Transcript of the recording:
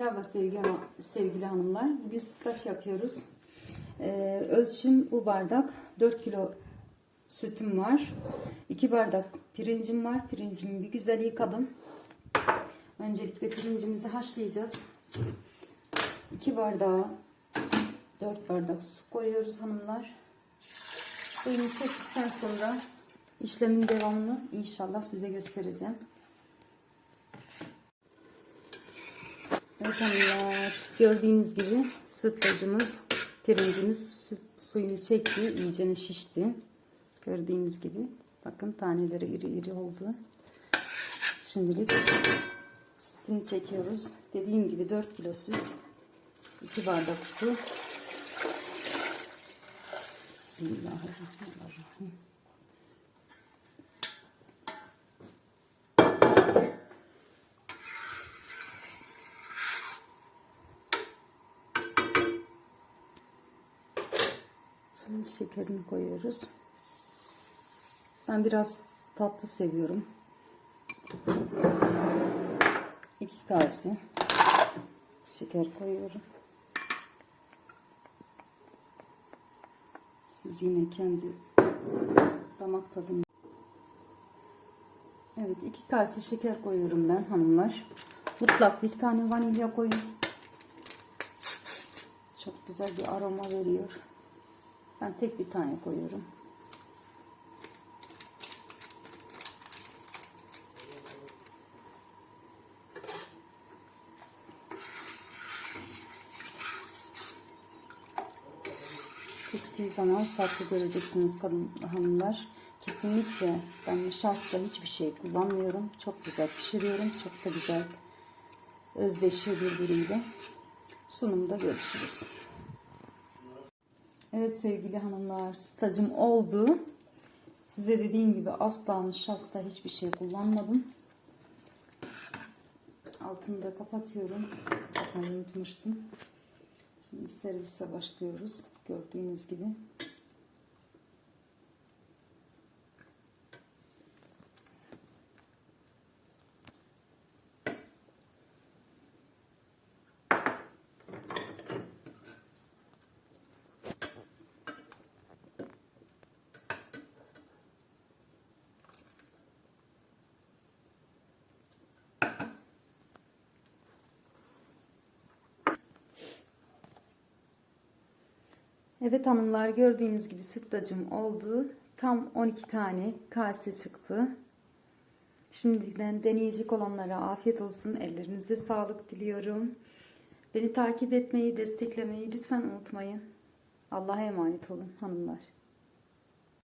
Merhaba sevgili, sevgili hanımlar. Bugün sütlaç yapıyoruz. Ee, ölçüm bu bardak. 4 kilo sütüm var. 2 bardak pirincim var. Pirincimi bir güzel yıkadım. Öncelikle pirincimizi haşlayacağız. 2 bardağa 4 bardak su koyuyoruz hanımlar. Suyunu çektikten sonra işlemin devamını inşallah size göstereceğim. Hanımlar gördüğünüz gibi sütlacımız pirincimiz süt, suyunu çekti iyice şişti. Gördüğünüz gibi. Bakın taneleri iri iri oldu. Şimdilik sütünü çekiyoruz. Dediğim gibi 4 kilo süt 2 bardak su. Bismillahirrahmanirrahim Şekerini koyuyoruz. Ben biraz tatlı seviyorum. 2 kase şeker koyuyorum. Siz yine kendi damak tadını Evet iki kase şeker koyuyorum ben hanımlar. Mutlak bir tane vanilya koyun. Çok güzel bir aroma veriyor. Ben tek bir tane koyuyorum. Piştiği zaman farklı göreceksiniz kadın hanımlar. Kesinlikle ben nişasta hiçbir şey kullanmıyorum. Çok güzel pişiriyorum. Çok da güzel özdeşiyor birbiriyle. Sunumda görüşürüz. Evet sevgili hanımlar sütacım oldu. Size dediğim gibi asla nişasta hiçbir şey kullanmadım. Altını da kapatıyorum. Kapatmayı unutmuştum. Şimdi servise başlıyoruz. Gördüğünüz gibi. Evet hanımlar gördüğünüz gibi sütlacım oldu. Tam 12 tane kase çıktı. Şimdiden deneyecek olanlara afiyet olsun. Ellerinize sağlık diliyorum. Beni takip etmeyi, desteklemeyi lütfen unutmayın. Allah'a emanet olun hanımlar.